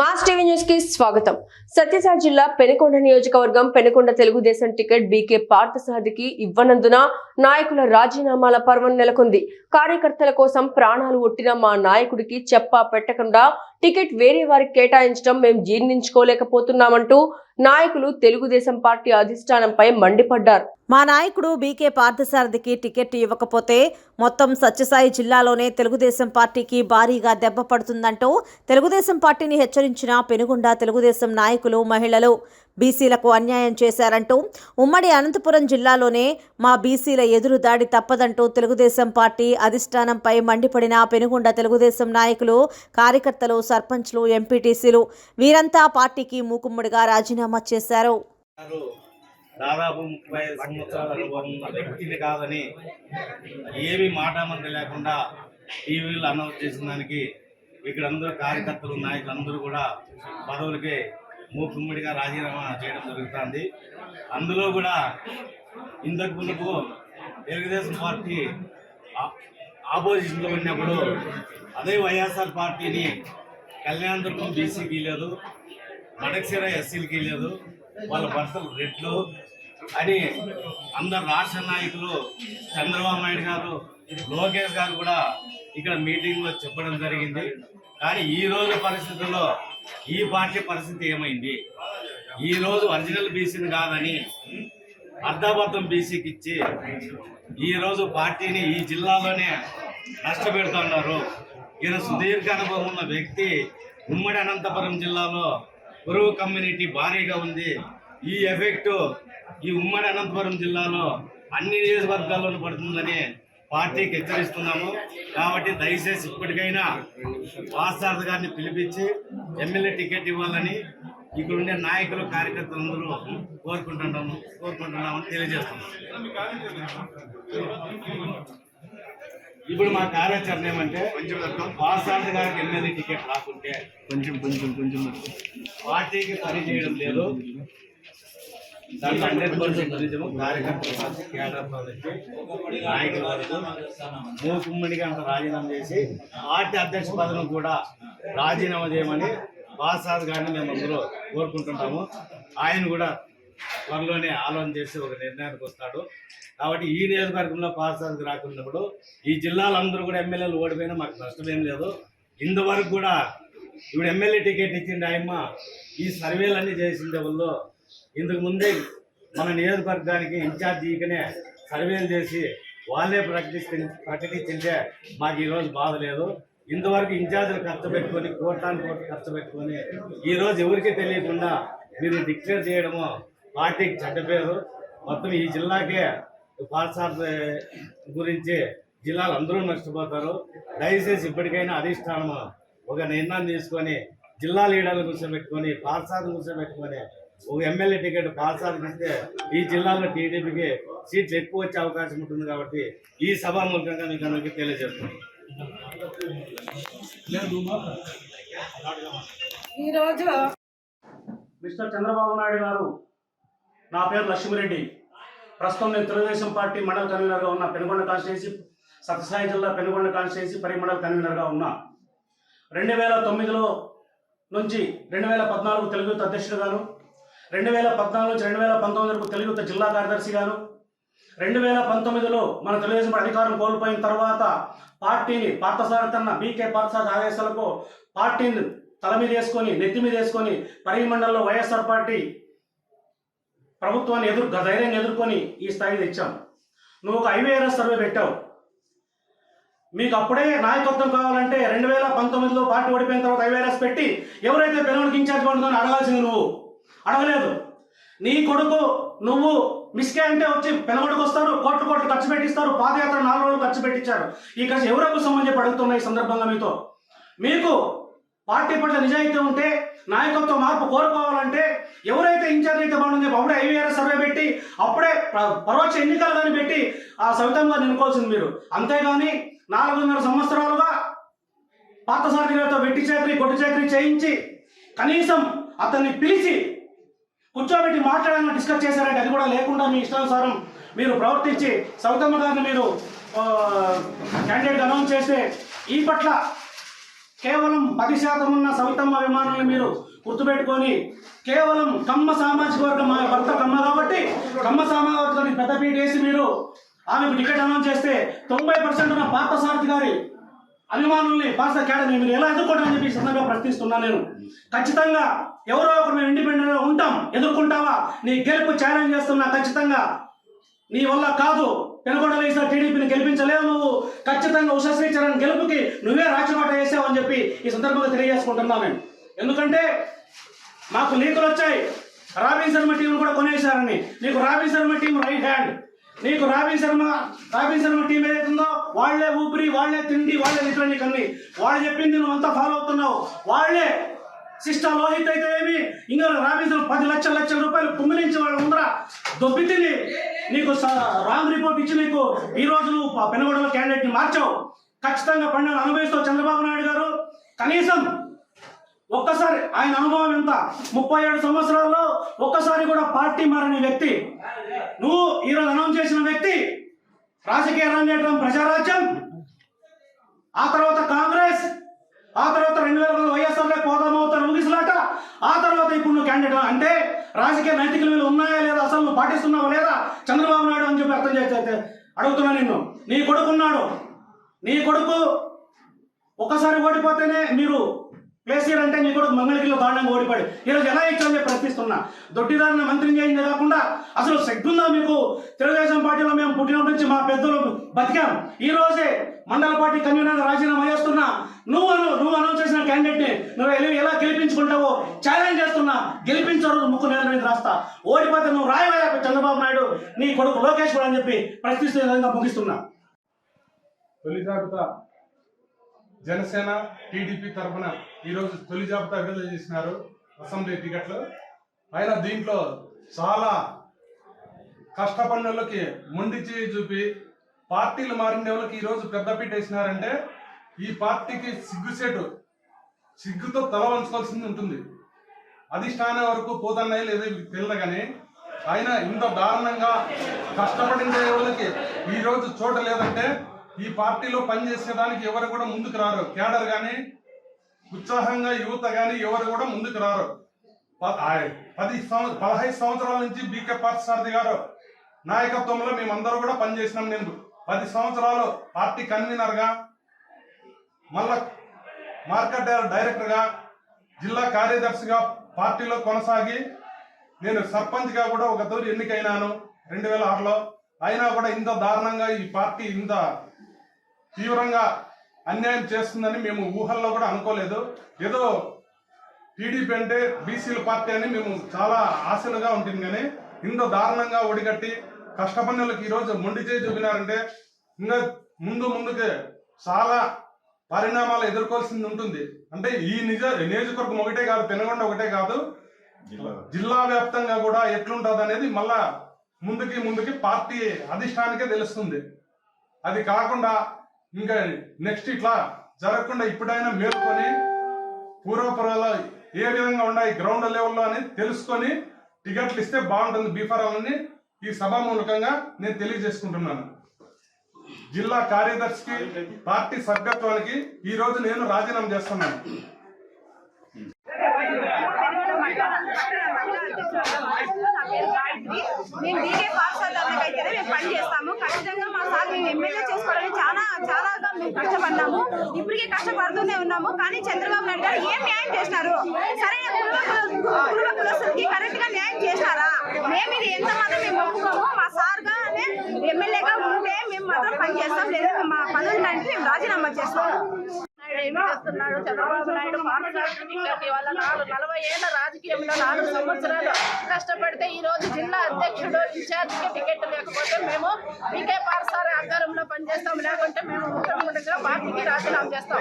Mass TV న్యూస్కి స్వాగతం. సత్యసాయి జిల్లా పెనుకొండ నియోజకవర్గం పెనుకొండ తెలుగుదేశం టికెట్ బీకే పార్థసారథికి ఇవ్వనందున నాయకుల రాజీనామాల పర్వం నెలకొంది. కార్యకర్తల కోసం ప్రాణాలు ఒట్టిన మా నాయకుడికి చెప్పా పెట్టకుండా టికెట్ వేరే వారికి కేటాయించడం మేము జీర్ణించుకోలేకపోతున్నామంటూ నాయకులు తెలుగుదేశం పార్టీ అధిష్టానంపై మండిపడ్డారు. మా నాయకుడు బీకే పార్థసారథికి టికెట్ ఇవ్వకపోతే మొత్తం సత్యసాయి జిల్లాలోనే తెలుగుదేశం పార్టీకి భారీగా దెబ్బ పడుతుందంటూ తెలుగుదేశం పార్టీని హెచ్చరించిన పెనుగొండ తెలుగుదేశం నాయకులు మహిళలు. బీసీలకు అన్యాయం చేశారంటూ ఉమ్మడి అనంతపురం జిల్లాలోనే మా బీసీల ఎదురు దాడి తప్పదంటూ తెలుగుదేశం పార్టీ అధిష్టానంపై మండిపడిన పెనుగొండ తెలుగుదేశం నాయకులు కార్యకర్తలు సర్పంచ్లు ఎంపీటీసీలు వీరంతా పార్టీకి మూకుమ్మడిగా రాజీనామా చేశారు. దాదాపు ముప్పై ఐదు సంవత్సరాల అనుభవం ఉన్న వ్యక్తిని కాదని ఏమి మాటామంత లేకుండా టీవీలు అనౌన్స్ చేసిన దానికి ఇక్కడ అందరూ కార్యకర్తలు నాయకులు అందరూ కూడా పదవులకే మూకుమ్మడిగా రాజీనామా చేయడం జరుగుతుంది. అందులో కూడా ఇంతకు ముందుకు తెలుగుదేశం పార్టీ ఆపోజిషన్లో ఉన్నప్పుడు అదే వైఎస్ఆర్ పార్టీని కళ్యాణదుర్గం బీసీకి లేదు మడక్సిర ఎస్సీలకి లేదు వాళ్ళ భర్తలు రెడ్లు అని అందరు రాష్ట్ర నాయకులు చంద్రబాబు నాయుడు గారు లోకేష్ గారు కూడా ఇక్కడ మీటింగ్లో చెప్పడం జరిగింది. కానీ ఈ రోజు పరిస్థితుల్లో ఈ పార్టీ పరిస్థితి ఏమైంది? ఈ రోజు ఒరిజినల్ బీసీని కాదని అర్ధాబద్ధం బీసీకి ఇచ్చి ఈ రోజు పార్టీని ఈ జిల్లాలోనే నష్టపెడుతున్నారు ఈయన సుదీర్ఘ అనుభవం ఉన్న వ్యక్తి ఉమ్మడి అనంతపురం జిల్లాలో పురుగు కమ్యూనిటీ భారీగా ఉంది. ఈ ఎఫెక్ట్ ఈ ఉమ్మడి అనంతపురం జిల్లాలో అన్ని నియోజకవర్గాల్లోనూ పడుతుందని పార్టీకి హెచ్చరిస్తున్నాము. కాబట్టి దయచేసి ఇప్పటికైనా వాసారథ గారిని పిలిపించి ఎమ్మెల్యే టికెట్ ఇవ్వాలని ఇక్కడ ఉండే నాయకులు కార్యకర్తలు అందరూ కోరుకుంటున్నాము కోరుకుంటున్నామని తెలియజేస్తున్నాం ఇప్పుడు మా కార్యాచరణ ఏమంటే వాసారథ గారికి ఎమ్మెల్యే టికెట్ రాకుంటే కొంచెం కొంచెం కొంచెం. పార్టీకి పని చేయడం లేదు. దాంట్లో హండ్రెడ్ పర్సెంట్ నిజము కార్యకర్తల నుంచి కేడర్ నుంచి నాయకుల వరకు మూకుమ్మడిగా అంత రాజీనామా చేసి పార్టీ అధ్యక్ష పదవిని కూడా రాజీనామా చేయమని బాసాద్ గారిని మేము అందరూ కోరుకుంటుంటాము. ఆయన కూడా త్వరలోనే ఆలోచన చేసి ఒక నిర్ణయానికి వస్తాడు. కాబట్టి ఈ నియోజకవర్గంలో పాసాద్ రాకున్నప్పుడు ఈ జిల్లాలందరూ కూడా ఎమ్మెల్యేలు ఓడిపోయినా మాకు నష్టమేం లేదు. ఇంతవరకు కూడా ఇప్పుడు ఎమ్మెల్యే టికెట్ ఇచ్చింది ఆయమ్మ. ఈ సర్వేలన్నీ చేసిండే వాళ్ళు ఇంతకు ముందే మన నియోజకవర్గానికి ఇన్ఛార్జీగానే సర్వేలు చేసి వాళ్ళే ప్రకటిస్తే ప్రకటించింటే మాకు ఈరోజు బాధ లేదు. ఇంతవరకు ఇన్ఛార్జీలు ఖర్చు పెట్టుకొని కోటాను కోట్లు ఖర్చు పెట్టుకొని ఈరోజు ఎవరికీ తెలియకుండా మీరు డిక్లేర్ చేయడము పార్టీకి చెడ్డ పేరు. మొత్తం ఈ జిల్లాకే పాఠశాల గురించి జిల్లాలు అందరూ నష్టపోతారు దయచేసి ఇప్పటికైనా అధిష్టానము ఒక నిర్ణయం తీసుకొని జిల్లా లీడర్లు కూర్చోబెట్టుకొని పాఠశాల కూర్చోబెట్టుకొని ఒక ఎమ్మెల్యే టికెట్ ఇస్తే ఈ జిల్లాలో టీడీపీకి సీట్లు ఎక్కువ వచ్చే అవకాశం ఉంటుంది కాబట్టి ఈ సభాముఖంగా మీకు అందరికీ తెలియజేస్తున్నాను. ఈరోజు మిస్టర్ చంద్రబాబు నాయుడు గారు నా పేరు లక్ష్మిరెడ్డి. ప్రస్తుతం నేను తెలుగుదేశం పార్టీ మండల కన్వీనర్గా ఉన్న పెనుగొండ కాన్స్టిట్యున్సీ సత్యసాయి జిల్లా పెనుగొండ కాన్స్టిట్యున్సీ పరి మండల కన్వీనర్గా ఉన్నా. రెండు వేల తొమ్మిదిలో నుంచి రెండు వేల పద్నాలుగు తెలుగు అధ్యక్షుడుగాను రెండు వేల పద్నాలుగు నుంచి రెండు వేల పంతొమ్మిది వరకు తెలుగు జిల్లా కార్యదర్శిగాను రెండు వేల పంతొమ్మిదిలో మన తెలుగుదేశం అధికారం కోల్పోయిన తర్వాత పార్టీని పార్థసారథన్న బీకే పార్థసారథ ఆదేశాలకు పార్టీని తల మీద వేసుకొని నెత్తి మీద వేసుకొని పరిగి మండలంలో వైఎస్ఆర్ పార్టీ ప్రభుత్వాన్ని ఎదురు ధైర్యాన్ని ఎదుర్కొని ఈ స్థాయికి తెచ్చాం. నువ్వు ఒక ఐవీఆర్ఎస్ సర్వే పెట్టావు. మీకు అప్పుడే నాయకత్వం కావాలంటే రెండు వేల పంతొమ్మిదిలో పార్టీ ఓడిపోయిన తర్వాత ఐవీఆర్ఎస్ పెట్టి ఎవరైతే పెనుగొండకి ఇన్ఛార్జ్ ఉంటుందని అడగాల్సింది నువ్వు. అడగలేదు. నీ కొడుకు నువ్వు మిస్కే అంటే వచ్చి పెనగొడుకు వస్తారు కోట్లు కోట్లు ఖర్చు పెట్టిస్తారు పాదయాత్ర నాలుగు రోజులు ఖర్చు పెట్టించారు. ఈ ఖర్చు ఎవరకు సంబంధించి పడుతున్నాయి ఈ సందర్భంగా మీతో? మీకు పార్టీ పట్ల నిజాయితీ ఉంటే నాయకత్వ మార్పు కోరుకోవాలంటే ఎవరైతే ఇన్ఛార్జ్ అయితే బాగుంది అప్పుడే ఐవీఆర్ సర్వే పెట్టి అప్పుడే పరోక్ష ఎన్నికలు కానీ పెట్టి ఆ సవితంగా నిలుకోవాల్సింది మీరు. అంతేగాని నాలుగున్నర సంవత్సరాలుగా పాత గారితో వెట్టి చాకరీ గొడ్డు చాకరీ చేయించి కనీసం అతన్ని పిలిచి కూర్చోబెట్టి మాట్లాడాలని డిస్కస్ చేశారంటే అది కూడా లేకుండా మీ ఇష్టానుసారం మీరు ప్రవర్తించి సౌతమ్మ గారిని మీరు క్యాండిడేట్ అనౌన్స్ చేస్తే ఈ పట్ల కేవలం పది శాతం ఉన్న సౌతమ్మ అభిమానులను మీరు గుర్తుపెట్టుకొని కేవలం కమ్మ సామాజిక వర్గం మా భర్త కమ్మ కాబట్టి కమ్మ సామాజిక వర్గానికి పెద్దపీట వేసి మీరు ఆమెకు టికెట్ అనౌన్స్ చేస్తే తొంభై పర్సెంట్ ఉన్న పార్థసారథి గారి అభిమానుల్ని పార్థ అకాడమీ మీరు ఎలా ఎదుర్కోవడం చెప్పి ఈ సందర్భంగా ప్రశ్నిస్తున్నా నేను. ఖచ్చితంగా ఎవరో ఒకరు మేము ఇండిపెండెంట్గా ఉంటాం. ఎదుర్కొంటావా? నీ గెలుపు ఛాలెంజ్ చేస్తున్నా ఖచ్చితంగా. నీ వల్ల కాదు. పెనగొండలో ఈసారి టీడీపీని గెలిపించలేవు నువ్వు. ఖచ్చితంగా ఉషశ్రీ చరణ్ గెలుపుకి నువ్వే రాచబాట వేసావు అని చెప్పి ఈ సందర్భంగా తెలియజేసుకుంటున్నాను నేను. ఎందుకంటే మాకు లీకులు వచ్చాయి. రాబిన్ శర్మ టీం కూడా కొనేశారని. నీకు Robin Sharma team right hand నీకు Robin Sharma Robin Sharma team ఏదైతుందో వాళ్ళే ఊపిరి వాళ్ళే తిండి వాళ్ళే నిద్ర నీకు అన్ని వాళ్ళు చెప్పింది నువ్వు అంతా ఫాలో అవుతున్నావు. వాళ్ళే సిస్టర్ లోహిత్ అయితే ఏమి? ఇంకా రాబిన్ పది లక్షల లక్షల రూపాయలు కుమ్మిలించి వాళ్ళ ముందర దొబ్బి తిని నీకు రాంగ్ రిపోర్ట్ ఇచ్చి నీకు ఈ రోజు నువ్వు పెనగొండలో క్యాండిడేట్ని మార్చావు. ఖచ్చితంగా పండుగ అనుభవిస్తావు చంద్రబాబు నాయుడు గారు. కనీసం ఒక్కసారి ఆయన అనుభవం ఎంత? ముప్పై ఏడు సంవత్సరాల్లో ఒక్కసారి కూడా పార్టీ మారని వ్యక్తి. నువ్వు ఈరోజు అనౌన్స్ చేసిన వ్యక్తి రాజకీయ రంగేటం ప్రజారాజ్యం. ఆ తర్వాత కాంగ్రెస్ ఆ తర్వాత రెండు వేల వైఎస్ఆర్లో పోదామవుతారు ఊగిసలాట ఆ తర్వాత ఇప్పుడు నువ్వు క్యాండిడేట్ అంటే రాజకీయ నైతిక విలువలు ఉన్నాయా లేదా? అసలు నువ్వు పాటిస్తున్నావా లేదా? చంద్రబాబు నాయుడు అని చెప్పి అర్థం చేస్తే అడుగుతున్నా నిన్ను. నీ కొడుకు ఉన్నాడు. నీ కొడుకు ఒక్కసారి ఓడిపోతేనే మీరు కేసీఆర్ అంటే నీ కొడుకు మంగళగిరిలో దారుణంగా ఓడిపాడు ఈరోజు ఎలా ఇచ్చామని చెప్పి ప్రశ్నిస్తున్నా. దొడ్డిదారిన మంత్రిని చేయిందే కాకుండా అసలు సిగ్గుందా మీకు? తెలుగుదేశం పార్టీలో మేము పుట్టినప్పటి నుంచి మా పెద్దలు బతికాం. ఈ రోజే మండల పార్టీ కన్వీనర్ రాజీనామా చేస్తున్నా. నువ్వు అను- నువ్వు అనౌన్స్ చేసిన క్యాండిడేట్ని నువ్వు ఎలా- ఎలా గెలిపించుకుంటావో ఛాలెంజ్ చేస్తున్నా. గెలిపించరు ముక్కు నేల మీద రాస్తా. ఓడిపోతే నువ్వు రాయవయ్యా చంద్రబాబు నాయుడు నీ కొడుకు లోకేష్ కూడా అని చెప్పి ప్రశ్నిస్తున్న విధంగా ముగిస్తున్నా. తొలి జాబితా జనసేన టీడీపీ తరఫున ఈరోజు తొలి జాబితా విడుదల చేసినారు అసెంబ్లీ టికెట్లు. అయినా దీంట్లో చాలా కష్టపడిన వాళ్ళకి మొండి చేయి చూపి పార్టీలు మారిన వాళ్ళకి ఈరోజు పెద్దపీట వేసినారంటే ఈ పార్టీకి సిగ్గుసేటు సిగ్గుతో తల వంచుకోవాల్సింది ఉంటుంది. అధిష్టానం వరకు పోతున్నాయి లేదా తెలియదు కానీ ఆయన ఇంత దారుణంగా కష్టపడిన ఎవరికి ఈరోజు చోట లేదంటే ఈ పార్టీలో పనిచేసేదానికి ఎవరు కూడా ముందుకు రారు. కేడర్ కానీ ఉత్సాహంగా యువత కానీ ఎవరు కూడా ముందుకు రారు. ప- పది సంవ- పదహైదు సంవత్సరాల నుంచి బీకే పార్థసారథి గారు నాయకత్వంలో మేమందరూ కూడా పనిచేసినాం నేను. పది సంవత్సరాలు పార్టీ కన్వీనర్గా మళ్ళా మార్కెట్ డైరెక్టర్గా జిల్లా కార్యదర్శిగా పార్టీలో కొనసాగి నేను సర్పంచ్గా కూడా ఒక తూరి ఎన్నికైనాను రెండు వేల ఆరులో. అయినా కూడా ఇంత దారుణంగా ఈ పార్టీ ఇంత తీవ్రంగా అన్యాయం చేస్తుందని మేము ఊహల్లో కూడా అనుకోలేదు. ఏదో టీడీపీ అంటే బీసీల పార్టీ అని మేము చాలా ఆశలుగా ఉంటుంది కానీ ఇంత దారుణంగా ఒడిగట్టి కష్టపడిన వాళ్ళకి ఈరోజు మొండి చేయి చూపినారంటే ఇంకా ముందు ముందుకే చాలా పరిణామాలు ఎదుర్కోవాల్సింది ఉంటుంది. అంటే ఈ నిజ నియోజకవర్గం ఒకటే కాదు పెనగొండ ఒకటే కాదు. జిల్లా. వ్యాప్తంగా కూడా ఎట్లుంటది అనేది మళ్ళా ముందుకి ముందుకి పార్టీ అధిష్టానికే తెలుస్తుంది. అది కాకుండా ఇంకా నెక్స్ట్ ఇట్లా జరగకుండా ఇప్పుడైనా మేల్కొని పూర్వపురాలు ఏ విధంగా ఉన్నాయి గ్రౌండ్ లెవెల్లో అని తెలుసుకొని టికెట్లు ఇస్తే బాగుంటుంది. బీఫారాలని ఈ సభామూలకంగా నేను తెలియజేసుకుంటున్నాను. జిల్లా కార్యదర్శికి పార్టీ సభ్యత్వానికి ఈ రోజు నేను రాజీనామా చేస్తున్నాను. నా పేరు గాయత్రి మేము మేము పని చేస్తాము. ఖచ్చితంగా మా సార్ మేము ఎమ్మెల్యే చేసుకోవడానికి చాలా చాలాగా మేము కష్టపడ్డాము. ఇప్పటికే కష్టపడుతూనే ఉన్నాము. కానీ చంద్రబాబు నాయుడు గారు ఏం న్యాయం చేసినారు? సరే కుల కుల కులస్తులకి కరెక్ట్గా న్యాయం చేసినారా? మేము ఇది ఎంత మాత్రం మేము ఒప్పుకోము. మా సార్ గానే ఎమ్మెల్యేగా ఉంటే మేము మాత్రం పని చేస్తాం లేదా మా పనులు దానికి మేము రాజీనామా చేస్తాం. నాయుడు చేస్తున్నాడు? చంద్రబాబు నాయుడు నలభై ఏళ్ళ రాజకీయంలో నాలుగు సంవత్సరాలు కష్టపడితే ఈ రోజు జిల్లా అధ్యక్షుడు ఇన్ఛార్జికి టికెట్ లేకపోతే మేము పీకే పార్సార్ ఆధ్వర్యంలో పనిచేస్తాం. లేకుంటే మేము ముఖ్యమంత్రిగా పార్టీకి రాజీనామా చేస్తాం.